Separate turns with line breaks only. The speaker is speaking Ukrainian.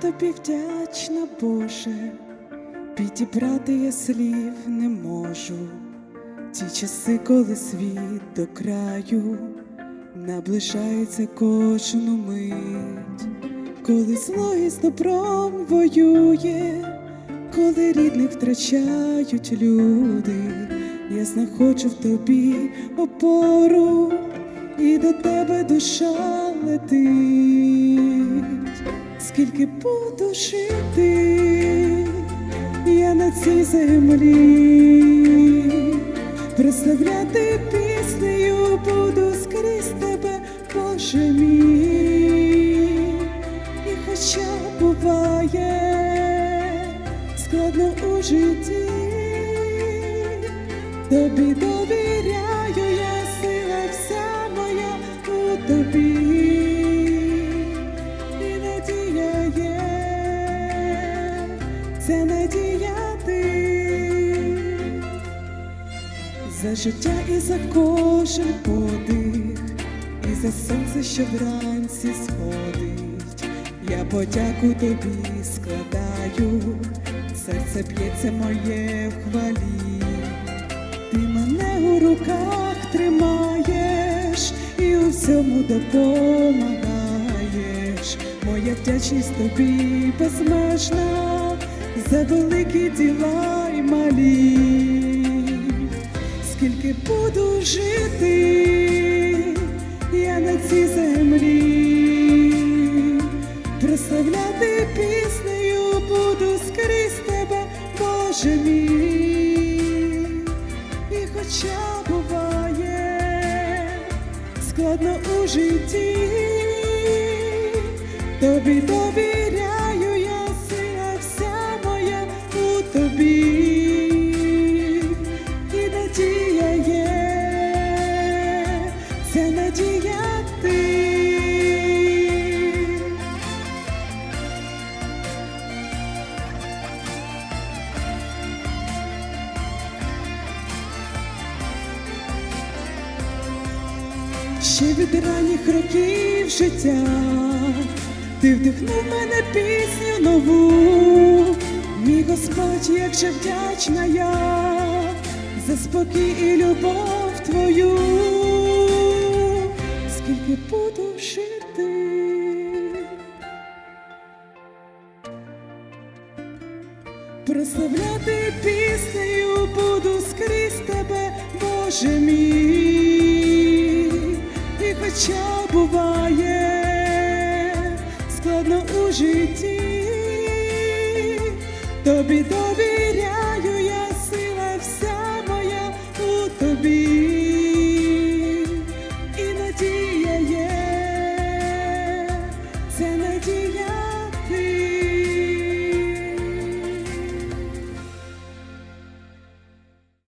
тобі вдячна, Боже, підібрати я слів не можу. Ті часи, коли світ до краю наближається кожну мить, коли зло із добром воює, коли рідних втрачають люди, я знаходжу в тобі опору, і до тебе душа летить, скільки буду жити, я на цій землі, прославляти піснею буду скрізь тебе, Боже мій, і хоча буває складно у житті, тобі довіряю, я сила вся моя у тобі, це надія ти за життя і за кожен подих, і за сонце, що вранці сходить. Я подяку тобі складаю, серце б'ється моє в хвалі. Ти мене у руках тримаєш і у всьому допомагаєш. Моя вдячність тобі безмежна за великі діла й малі. Скільки буду жити, я на цій землі, прославляти піснею буду скрізь тебе, Боже мій. І хоча буває складно у житті, тобі довіряю, Ще від ранніх років життя. Ти вдихнув мене пісню нову, мій Господь, як же вдячна я за спокій і любов твою, скільки буду жити. Прославляти піснею буду скрізь тебе, Боже мій, хоча буває складно у житті, тобі довіряю.